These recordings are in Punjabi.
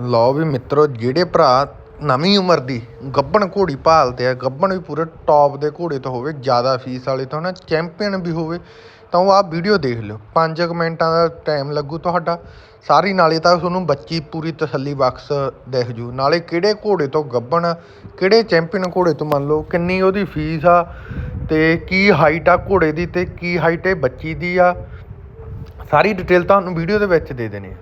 ਲਓ ਵੀ ਮਿੱਤਰੋ ਜਿਹੜੇ ਭਰਾ ਨਵੀਂ ਉਮਰ ਦੀ ਗੱਬਣ ਘੋੜੀ ਭਾਲਦੇ ਆ ਗੱਬਣ ਵੀ ਪੂਰੇ ਟੌਪ ਦੇ ਘੋੜੇ ਤੋਂ ਹੋਵੇ ਜ਼ਿਆਦਾ ਫੀਸ ਵਾਲੇ ਤੋਂ ਨਾ ਚੈਂਪੀਅਨ ਵੀ ਹੋਵੇ ਤਾਂ ਉਹ ਆਹ ਵੀਡੀਓ ਦੇਖ ਲਿਓ। 5 ਮਿੰਟਾਂ ਦਾ ਟਾਈਮ ਲੱਗੂ ਤੁਹਾਡਾ। ਸਾਰੀ ਨਾਲੇ ਤਾਂ ਤੁਹਾਨੂੰ ਬੱਚੀ ਪੂਰੀ ਤਸੱਲੀ ਬਖਸ਼ ਦਿਖ ਜੂ। ਨਾਲੇ ਕਿਹੜੇ ਘੋੜੇ ਤੋਂ ਗੱਬਣ ਆ, ਕਿਹੜੇ ਚੈਂਪੀਅਨ ਘੋੜੇ ਤੋਂ ਮੰਨ ਲਓ ਕਿੰਨੀ ਉਹਦੀ ਫੀਸ ਆ ਤੇ ਕੀ ਹਾਈਟ ਆ ਘੋੜੇ ਦੀ ਤੇ ਕੀ ਹਾਈਟ ਇਹ ਬੱਚੀ ਦੀ ਆ ਸਾਰੀ ਡਿਟੇਲ ਤੁਹਾਨੂੰ ਵੀਡੀਓ ਦੇ ਵਿੱਚ ਦੇ ਦੇਣੀ ਆ।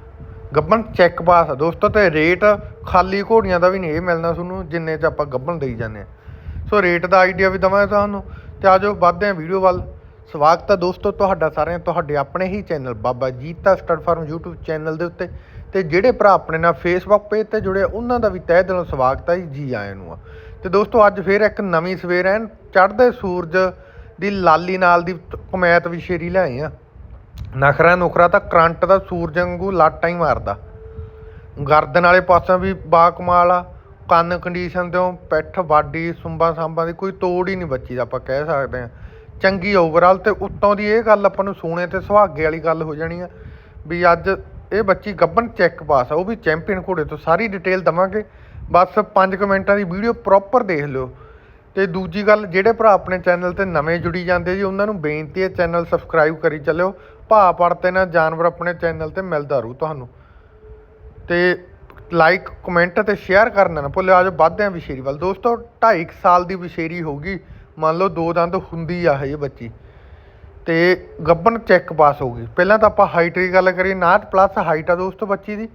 ਗੱਬਨ ਚੈੱਕ ਪਾਸ ਆ ਦੋਸਤੋ ਤੇ ਰੇਟ ਖਾਲੀ ਘੋੜੀਆਂ ਦਾ ਵੀ ਨਹੀਂ ਇਹ ਮਿਲਣਾ ਤੁਹਾਨੂੰ ਜਿੰਨੇ ਚ ਆਪਾਂ ਗੱਬਨ ਦੇਈ ਜਾਂਦੇ ਆ। ਸੋ ਰੇਟ ਦਾ ਆਈਡੀਆ ਵੀ ਦਵਾਂ ਤੁਹਾਨੂੰ ਤੇ ਆਜੋ ਵੱਧਦੇ ਆ ਵੀਡੀਓ ਵੱਲ। ਸਵਾਗਤ ਹੈ ਦੋਸਤੋ ਤੁਹਾਡਾ ਸਾਰਿਆਂ ਤੁਹਾਡੇ ਆਪਣੇ ਹੀ channel Baba Jita stud farm YouTube channel ਦੇ ਉੱਤੇ। ਤੇ ਜਿਹੜੇ ਭਰਾ ਆਪਣੇ ਨਾਲ Facebook ਪੇਜ ਤੇ ਜੁੜੇ ਉਹਨਾਂ ਦਾ ਵੀ ਤਹਿ ਦਿਲੋਂ ਸਵਾਗਤ ਹੈ ਜੀ, ਜੀ ਆਇਆਂ ਨੂੰ ਆ। ਤੇ ਦੋਸਤੋ ਅੱਜ ਫੇਰ ਇੱਕ ਨਵੀਂ ਸਵੇਰ ਐਨ ਚੜ੍ਹਦੇ ਸੂਰਜ ਦੀ ਲਾਲੀ ਨਾਲ ਦੀ ਕਮੈਤ ਵਿਸ਼ੇਰੀ ਲਿਆਏ ਆ। ਨਖਰਾ ਨੁਖਰਾ ਤਾਂ ਕਰੰਟ ਦਾ ਸੂਰਜ ਵਾਂਗੂ ਲਾਟਾਂ ਹੀ ਮਾਰਦਾ। ਗਰਦਨ ਵਾਲੇ ਪਾਸੋਂ ਵੀ ਬਾ ਕਮਾਲ ਆ, ਕੰਨ ਕੰਡੀਸ਼ਨ ਤੋਂ ਪਿੱਠ ਬਾਡੀ ਸੁੰਬਾਂ ਸਾਂਬਾਂ ਦੀ ਕੋਈ ਤੋੜ ਹੀ ਨਹੀਂ ਬੱਚੀ ਦਾ ਆਪਾਂ ਕਹਿ ਸਕਦੇ ਆ ਚੰਗੀ ਓਵਰਆਲ ਤੇ ਉੱਤੋਂ ਦੀ ਇਹ ਗੱਲ ਆਪਾਂ ਨੂੰ ਸੋਨੇ ਤੇ ਸੁਹਾਗੇ ਵਾਲੀ ਗੱਲ ਹੋ ਜਾਣੀ ਆ ਵੀ ਅੱਜ ਇਹ ਬੱਚੀ ਗੱਬਨ ਚੈੱਕ ਪਾਸ ਆ, ਉਹ ਵੀ ਚੈਂਪੀਅਨ ਘੋੜੇ ਤੋਂ ਸਾਰੀ ਡਿਟੇਲ ਦਵਾਂਗੇ। ਬਸ 5 ਮਿੰਟਾਂ ਦੀ ਵੀਡੀਓ ਪ੍ਰੋਪਰ ਦੇਖ ਲਿਓ। ਤੇ ਦੂਜੀ ਗੱਲ, ਜਿਹੜੇ ਭਰਾ ਆਪਣੇ ਚੈਨਲ ਤੇ ਨਵੇਂ ਜੁੜੀ ਜਾਂਦੇ ਜੀ, ਉਹਨਾਂ ਨੂੰ ਬੇਨਤੀ ਹੈ ਚੈਨਲ ਸਬਸਕ੍ਰਾਈਬ ਕਰੀ ਚੱਲਿਓ। ਭਾ ਪੜਤੇ ਨਾ, ਜਾਨਵਰ ਆਪਣੇ ਚੈਨਲ ਤੇ ਮਿਲਦਾ ਰੂ ਤੁਹਾਨੂੰ। ਤੇ ਲਾਈਕ ਕਮੈਂਟ ਤੇ ਸ਼ੇਅਰ ਕਰਨਾ ਨਾ ਭੁੱਲਿਓ। ਆਜੋ ਵੱਧਦੇ ਆ ਵਿਸ਼ੇਰੀ ਵੱਲ। ਦੋਸਤੋ 2.5 ਸਾਲ ਦੀ ਵਿਸ਼ੇਰੀ ਹੋਗੀ ਮੰਨ ਲਓ ਦੋ ਦੰਦ ਹੁੰਦੀ ਆ ਇਹ ਬੱਚੀ। ਤੇ ਗੱਬਨ ਚੈੱਕ ਪਾਸ ਹੋ ਗਈ। ਪਹਿਲਾਂ ਤਾਂ ਆਪਾਂ ਹਾਈਟ ਦੀ ਗੱਲ ਕਰੀਏ। 59 ਪਲੱਸ ਹਾਈਟ ਆ ਦੋਸਤੋ ਬੱਚੀ ਦੀ।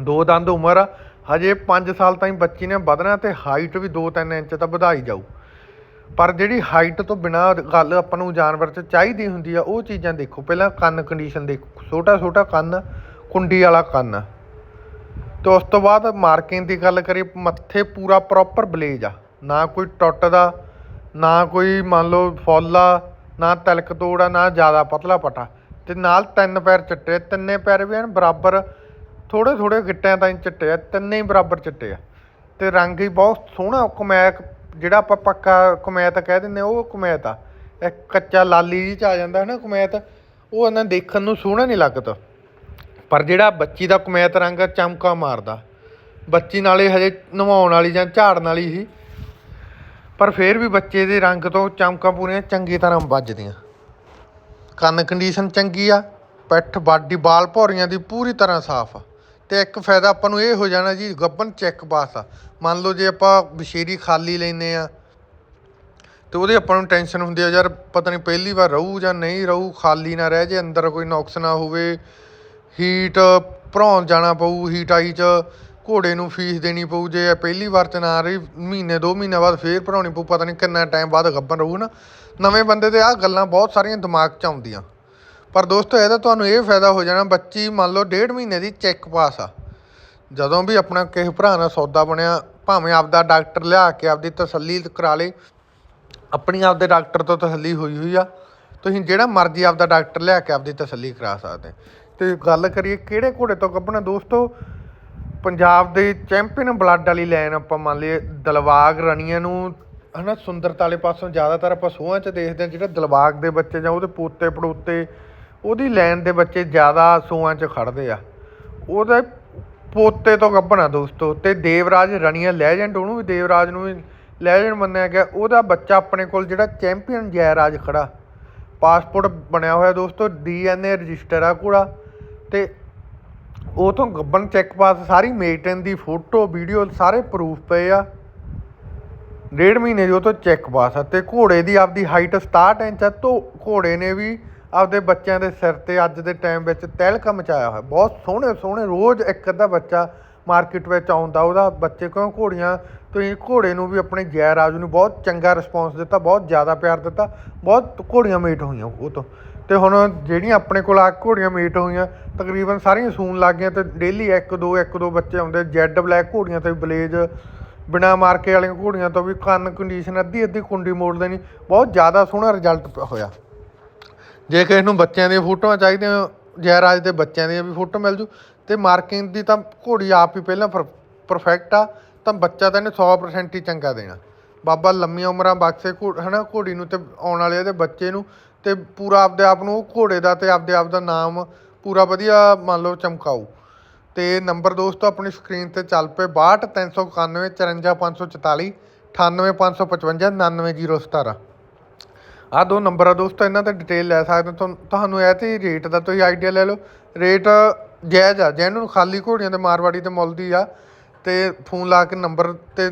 ਦੋ ਦੰਦ ਉਮਰ ਆ। ਹਜੇ 5 ਸਾਲ ਤਾਈਂ ਬੱਚੀ ਨੇ ਵਧਣਾ ਤੇ ਹਾਈਟ ਵੀ 2-3 ਇੰਚ ਤਾਂ ਵਧਾਈ ਜਾਊ। ਪਰ ਜਿਹੜੀ ਹਾਈਟ ਤੋਂ ਬਿਨਾ ਗੱਲ ਆਪਾਂ ਨੂੰ ਜਾਨਵਰ 'ਚ ਚਾਹੀਦੀ ਹੁੰਦੀ ਆ, ਉਹ ਚੀਜ਼ਾਂ ਦੇਖੋ। ਪਹਿਲਾਂ ਕੰਨ ਕੰਡੀਸ਼ਨ ਦੇਖੋ। ਛੋਟਾ ਛੋਟਾ ਕੰਨ, ਕੁੰਡੀ ਵਾਲਾ ਕੰਨ। ਤੇ ਉਸ ਤੋਂ ਬਾਅਦ ਮਾਰਕਿੰਗ ਦੀ ਗੱਲ ਕਰੀਏ, ਮੱਥੇ ਪੂਰਾ ਪ੍ਰੋਪਰ ਬਲੇਜ ਆ। ਨਾ ਕੋਈ ਟੁੱਟਦਾ, ਨਾ ਕੋਈ ਮੰਨ ਲਓ ਫੌਲਾ ਨਾ ਤਿਲਕ ਤੋੜ ਆ, ਨਾ ਜ਼ਿਆਦਾ ਪਤਲਾ ਪਟਾ। ਤੇ ਨਾਲ ਤਿੰਨ ਪੈਰ ਚਿੱਟੇ, ਤਿੰਨੇ ਪੈਰ ਵੀ ਐਨ ਬਰਾਬਰ ਥੋੜੇ ਥੋੜੇ ਗਿੱਟਿਆਂ ਤਾਈਂ ਚਿੱਟੇ ਆ ਤਿੰਨੇ ਹੀ ਬਰਾਬਰ ਚਿੱਟੇ ਆ। ਤੇ ਰੰਗ ਹੀ ਬਹੁਤ ਸੋਹਣਾ ਕਮੈਕ ਜਿਹੜਾ ਆਪਾਂ ਪੱਕਾ ਕਮੈਤ ਕਹਿ ਦਿੰਦੇ ਉਹ ਕਮੈਤ ਆ। ਇੱਕ ਕੱਚਾ ਲਾਲੀ ਜੀ ਚ ਆ ਜਾਂਦਾ ਹੈ ਨਾ ਕਮੈਤ ਉਹ ਇਹਨਾਂ ਦੇਖਣ ਨੂੰ ਸੋਹਣਾ ਨਹੀਂ ਲੱਗਦਾ। ਪਰ ਜਿਹੜਾ ਬੱਚੀ ਦਾ ਕਮੈਤ ਰੰਗ ਆ, ਚਮਕਾ ਮਾਰਦਾ। ਬੱਚੀ ਨਾਲੇ ਹਜੇ ਨਵਾਉਣ ਵਾਲੀ ਜਾਂ ਝਾੜਨ ਵਾਲੀ ਸੀ। ਪਰ ਫੇਰ ਵੀ ਬੱਚੇ ਦੇ ਰੰਗ ਤੋਂ ਚਮਕਾਂ ਪੂਰੀਆਂ ਚੰਗੀ ਤਰ੍ਹਾਂ ਵੱਜਦੀਆਂ। ਕੰਨ ਕੰਡੀਸ਼ਨ ਚੰਗੀ ਆ ਪਿੱਠ ਬਾਡੀ ਬਾਲ ਭੌਰੀਆਂ ਦੀ ਪੂਰੀ ਤਰ੍ਹਾਂ ਸਾਫ਼ ਆ। ਤੇ ਇੱਕ ਫਾਇਦਾ ਆਪਾਂ ਨੂੰ ਇਹ ਹੋ ਜਾਣਾ ਜੀ ਗੱਬਨ ਚੈੱਕ ਪਾਸ ਆ। ਮੰਨ ਲਓ ਜੇ ਆਪਾਂ ਬਸ਼ੇਰੀ ਖਾਲੀ ਲੈਨੇ ਆ, ਤੇ ਉਹਦੇ ਆਪਾਂ ਨੂੰ ਟੈਨਸ਼ਨ ਹੁੰਦੀ ਆ, ਯਾਰ ਪਤਾ ਨਹੀਂ ਪਹਿਲੀ ਵਾਰ ਰਹੂ ਜਾਂ ਨਹੀਂ ਰਹੂ, ਖਾਲੀ ਨਾ ਰਹਿ ਜੇ, ਅੰਦਰ ਕੋਈ ਨੁਕਸ ਨਾ ਹੋਵੇ ਹੀਟ ਭਰਾਉਣ ਜਾਣਾ ਪਊ ਹੀਟ ਆਈ ਚ, ਘੋੜੇ ਨੂੰ ਫੀਸ ਦੇਣੀ ਪਊ, ਜੇ ਪਹਿਲੀ ਵਾਰ ਚ ਨਾ ਰਹੀ, ਮਹੀਨੇ, ਦੋ ਮਹੀਨੇ ਬਾਅਦ ਫੇਰ ਭਰਾਉਣੀ ਪਊ, ਪਤਾ ਨਹੀਂ ਕਿੰਨਾ ਟਾਈਮ ਬਾਅਦ ਗੱਬਨ ਰਹੂ ਨਾ। ਨਵੇਂ ਬੰਦੇ ਤੇ ਆਹ ਗੱਲਾਂ ਬਹੁਤ ਸਾਰੀਆਂ ਦਿਮਾਗ 'ਚ ਆਉਂਦੀਆਂ। ਪਰ ਦੋਸਤੋ ਇਹਦਾ ਤੁਹਾਨੂੰ ਇਹ ਫਾਇਦਾ ਹੋ ਜਾਣਾ, ਬੱਚੀ ਮੰਨ ਲਓ ਡੇਢ ਮਹੀਨੇ ਦੀ ਚੈੱਕ ਪਾਸ ਆ। ਜਦੋਂ ਵੀ ਆਪਣਾ ਕਿਸੇ ਭਰਾ ਨਾਲ ਸੌਦਾ ਬਣਿਆ, ਭਾਵੇਂ ਆਪਦਾ ਡਾਕਟਰ ਲਿਆ ਕੇ ਆਪਦੀ ਤਸੱਲੀ ਕਰਾ ਲੇ, ਆਪਣੀ ਆਪਦੇ ਡਾਕਟਰ ਤੋਂ ਤਸੱਲੀ ਹੋਈ ਹੋਈ ਆ, ਤੁਸੀਂ ਜਿਹੜਾ ਮਰਜ਼ੀ ਆਪਦਾ ਡਾਕਟਰ ਲਿਆ ਕੇ ਆਪਦੀ ਤਸੱਲੀ ਕਰਾ ਸਕਦੇ ਤੇ ਗੱਲ ਕਰੀਏ ਕਿਹੜੇ ਘੋੜੇ ਤੋਂ ਕੱਢਣਾ ਦੋਸਤੋ, ਪੰਜਾਬ ਦੇ ਚੈਂਪੀਅਨ ਬਲੱਡ ਵਾਲੀ ਲਾਈਨ ਆਪਾਂ ਮੰਨ ਲਈਏ ਦਲਵਾਗ ਰਣੀਆਂ ਨੂੰ, ਹਨਾ, ਸੁੰਦਰਤਾ ਵਾਲੇ ਪਾਸੋਂ ਜ਼ਿਆਦਾਤਰ ਆਪਾਂ ਸੋਹਾਂ 'ਚ ਦੇਖਦੇ ਹਾਂ, ਜਿਹੜਾ ਦਲਵਾਗ ਦੇ ਬੱਚੇ ਜਾਂ ਉਹਦੇ ਪੋਤੇ ਪੜੋਤੇ ਉਹਦੀ ਲਾਈਨ ਦੇ ਬੱਚੇ ਜ਼ਿਆਦਾ ਸੋਹਾਂ 'ਚ ਖੜਦੇ ਆ। ਉਹਦੇ ਪੋਤੇ ਤੋਂ ਗੱਭਣਾ ਦੋਸਤੋ ਤੇ ਦੇਵਰਾਜ ਰਣੀਆਂ ਲੈਜੈਂਡ ਉਹਨੂੰ ਵੀ ਦੇਵਰਾਜ ਨੂੰ ਵੀ ਲੈਜੈਂਡ ਮੰਨਿਆ ਗਿਆ। ਉਹਦਾ ਬੱਚਾ ਆਪਣੇ ਕੋਲ ਜਿਹੜਾ ਚੈਂਪੀਅਨ ਜੈਰਾਜ ਖੜਾ। ਪਾਸਪੋਰਟ ਬਣਿਆ ਹੋਇਆ ਦੋਸਤੋ ਡੀਐਨਏ ਰਜਿਸਟਰ ਆ ਘੋੜਾ ਤੇ ਉਹ ਤੋਂ ਗੱਬਨ ਚੈੱਕ ਪਾਸ ਸਾਰੀ ਮੇਟਨ ਦੀ ਫੋਟੋ ਵੀਡੀਓ ਸਾਰੇ ਪ੍ਰੂਫ ਪਏ ਆ। ਡੇਢ ਮਹੀਨੇ ਦੀ ਉਹ ਤੋਂ ਚੈੱਕ ਪਾਸ ਆ ਤੇ ਘੋੜੇ ਦੀ ਆਪਦੀ ਹਾਈਟ 67 ਇੰਚ ਆ, ਤੋਂ ਘੋੜੇ ਨੇ ਵੀ ਆਪਦੇ ਬੱਚਿਆਂ ਦੇ ਸਿਰ ਤੇ ਅੱਜ ਦੇ ਟਾਈਮ ਵਿੱਚ ਤਹਿਲਕਾ ਮਚਾਇਆ ਹੋਇਆ। ਬਹੁਤ ਸੋਹਣੇ ਸੋਹਣੇ ਰੋਜ਼ ਇੱਕ ਅੱਧਾ ਬੱਚਾ ਮਾਰਕੀਟ ਵਿੱਚ ਆਉਂਦਾ, ਉਹਦਾ ਬੱਚੇ ਕਿਉਂ ਘੋੜੀਆਂ? ਤੁਸੀਂ ਘੋੜੇ ਨੂੰ ਵੀ ਆਪਣੇ ਜੈ ਰਾਜ ਨੂੰ ਬਹੁਤ ਚੰਗਾ ਰਿਸਪੌਂਸ ਦਿੱਤਾ, ਬਹੁਤ ਜ਼ਿਆਦਾ ਪਿਆਰ ਦਿੱਤਾ, ਬਹੁਤ ਘੋੜੀਆਂ ਮੀਟ ਹੋਈਆਂ ਉਹ ਤੋਂ। ਤੇ ਹੁਣ ਜਿਹੜੀਆਂ ਆਪਣੇ ਕੋਲ ਆ ਘੋੜੀਆਂ ਮੀਟ ਹੋਈਆਂ, ਤਕਰੀਬਨ ਸਾਰੀਆਂ ਸੂਣ ਲੱਗ ਗਈਆਂ ਤੇ ਡੇਲੀ ਇੱਕ ਦੋ ਇੱਕ ਦੋ ਬੱਚੇ ਆਉਂਦੇ ਜੈਡ ਬਲੈਕ ਘੋੜੀਆਂ ਤੇ ਬਲੇਜ ਬਿਨਾ ਮਾਰਕੇ ਵਾਲੀਆਂ ਘੋੜੀਆਂ ਤੋਂ ਵੀ ਕੰਨ ਕੰਡੀਸ਼ਨ ਅੱਧੀ ਅੱਧੀ ਕੁੰਡੀ ਮੋੜ ਦੇਣੀ ਬਹੁਤ ਜ਼ਿਆਦਾ ਸੋਹਣਾ ਰਿਜ਼ਲਟ ਹੋਇਆ। ਜੇ ਕਿਸੇ ਨੂੰ ਬੱਚਿਆਂ ਦੀਆਂ ਫੋਟੋਆਂ ਚਾਹੀਦੀਆਂ ਜੈਰਾਜ ਦੇ ਬੱਚਿਆਂ ਦੀਆਂ ਵੀ ਫੋਟੋ ਮਿਲ ਜੂ, ਤੇ ਮਾਰਕਿੰਗ ਦੀ ਤਾਂ ਘੋੜੀ ਆਪ ਹੀ ਪਹਿਲਾਂ ਪਰਫੈਕਟ ਆ, ਤਾਂ ਬੱਚਾ ਤਾਂ ਇਹਨੇ 100% ਹੀ ਚੰਗਾ ਦੇਣਾ। ਬਾਬਾ ਲੰਮੀਆਂ ਉਮਰਾਂ ਬਖਸ਼ੇ ਘੋ, ਹਨਾ, ਘੋੜੀ ਨੂੰ ਤੇ ਆਉਣ ਵਾਲੇ ਇਹਦੇ ਬੱਚੇ ਨੂੰ, ਤੇ ਪੂਰਾ ਆਪਦੇ ਆਪ ਨੂੰ ਉਹ ਘੋੜੇ ਦਾ ਤੇ ਆਪਦੇ ਆਪ ਦਾ ਨਾਮ ਪੂਰਾ ਵਧੀਆ ਮੰਨ ਲਓ ਚਮਕਾਊ। ਤੇ ਨੰਬਰ ਦੋਸਤੋ, ਆਪਣੀ ਸਕਰੀਨ ਤੇ ਚੱਲ ਪਏ 62 391 54 544 98555 99017 ਆ ਦੋ ਨੰਬਰ ਆ ਦੋਸਤੋ, ਇਹਨਾਂ ਤੇ ਡਿਟੇਲ ਲੈ ਸਕਦੇ ਹੋ ਤੁਹਾਨੂੰ- ਤੁਹਾਨੂੰ ਇਹ ਤੇ ਰੇਟ ਦਾ ਤੁਸੀਂ ਆਈਡੀਆ ਲੈ ਲਓ। ਰੇਟ ਜਾਇਜ਼ ਆ, ਜਿਹਨੂੰ ਖਾਲੀ ਘੋੜੀਆਂ ਦੇ ਮਾਰਵਾੜੀ ਦੇ ਮੁੱਲ ਦੀ ਆ, ਤੇ ਫੋਨ ਲਾ ਕੇ ਨੰਬਰ ਤੇ